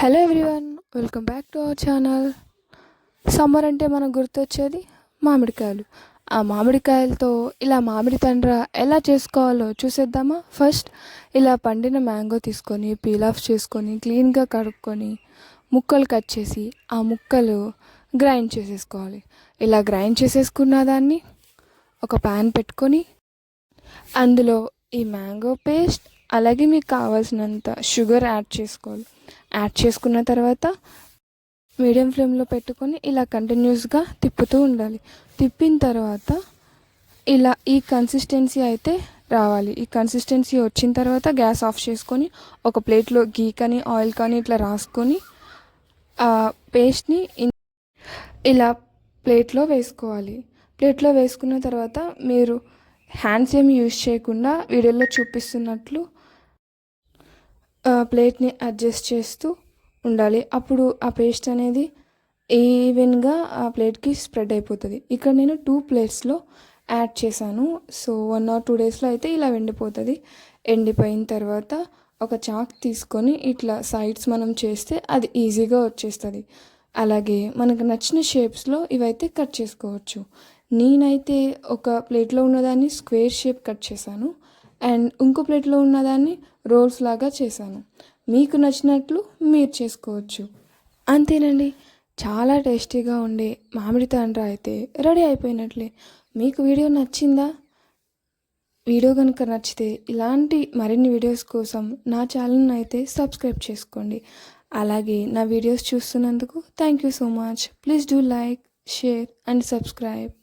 Hello everyone welcome back to our channel summer అంటే మనకు గుర్తొచ్చేది మామిడికాయలు. ఆ మామిడికాయలతో ఇలా మామిడి తండ్ర ఎలా చేసుకోవాలో చూసేద్దామా? ఫస్ట్ ఇలా పండిన మ్యాంగో తీసుకొని పీల్ ఆఫ్ చేసుకొని క్లీన్గా కడుక్కొని ముక్కలు కట్ చేసి ఆ ముక్కలు గ్రైండ్ చేసేసుకోవాలి. ఇలా గ్రైండ్ చేసేసుకున్న దాన్ని ఒక ప్యాన్ పెట్టుకొని అందులో ఈ మ్యాంగో పేస్ట్ అలాగే మీకు కావాల్సినంత షుగర్ యాడ్ చేసుకోవాలి. యాడ్ చేసుకున్న తర్వాత మీడియం ఫ్లేమ్లో పెట్టుకొని ఇలా కంటిన్యూస్గా తిప్పుతూ ఉండాలి. తిప్పిన తర్వాత ఇలా ఈ కన్సిస్టెన్సీ అయితే రావాలి. ఈ కన్సిస్టెన్సీ వచ్చిన తర్వాత గ్యాస్ ఆఫ్ చేసుకొని ఒక ప్లేట్లో గీ కానీ ఆయిల్ కానీ ఇట్లా రాసుకొని ఆ పేస్ట్ని ఇలా ప్లేట్లో వేసుకోవాలి. ప్లేట్లో వేసుకున్న తర్వాత మీరు హ్యాండ్స్ ఏమి యూజ్ చేయకుండా వీడియోలో చూపిస్తున్నట్లు ప్లేట్ని అడ్జస్ట్ చేస్తూ ఉండాలి. అప్పుడు ఆ పేస్ట్ అనేది ఈవెన్గా ఆ ప్లేట్కి స్ప్రెడ్ అయిపోతుంది. ఇక్కడ నేను టూ ప్లేట్స్లో యాడ్ చేశాను. సో వన్ ఆర్ టూ డేస్లో అయితే ఇలా ఎండిపోతుంది ఎండిపోయిన తర్వాత ఒక చాక్ తీసుకొని ఇట్లా సైడ్స్ మనం చేస్తే అది ఈజీగా వచ్చేస్తుంది. అలాగే మనకు నచ్చిన షేప్స్లో ఇవైతే కట్ చేసుకోవచ్చు. నేనైతే ఒక ప్లేట్లో ఉన్నదాన్ని స్క్వేర్ షేప్ కట్ చేశాను. అండ్ ఇంకో ప్లేట్లో ఉన్నదాన్ని రోల్స్ లాగా చేశాను. మీకు నచ్చినట్లు మీరు చేసుకోవచ్చు. అంతేనండి. చాలా టేస్టీగా ఉండే మామిడి తాండ్ర అయితే రెడీ అయిపోయినట్లే. మీకు వీడియో నచ్చిందా? వీడియో కనుక నచ్చితే ఇలాంటి మరిన్ని వీడియోస్ కోసం నా ఛానల్ని అయితే సబ్స్క్రైబ్ చేసుకోండి. అలాగే నా videos చూస్తున్నందుకు thank you so much. Please do like share and subscribe.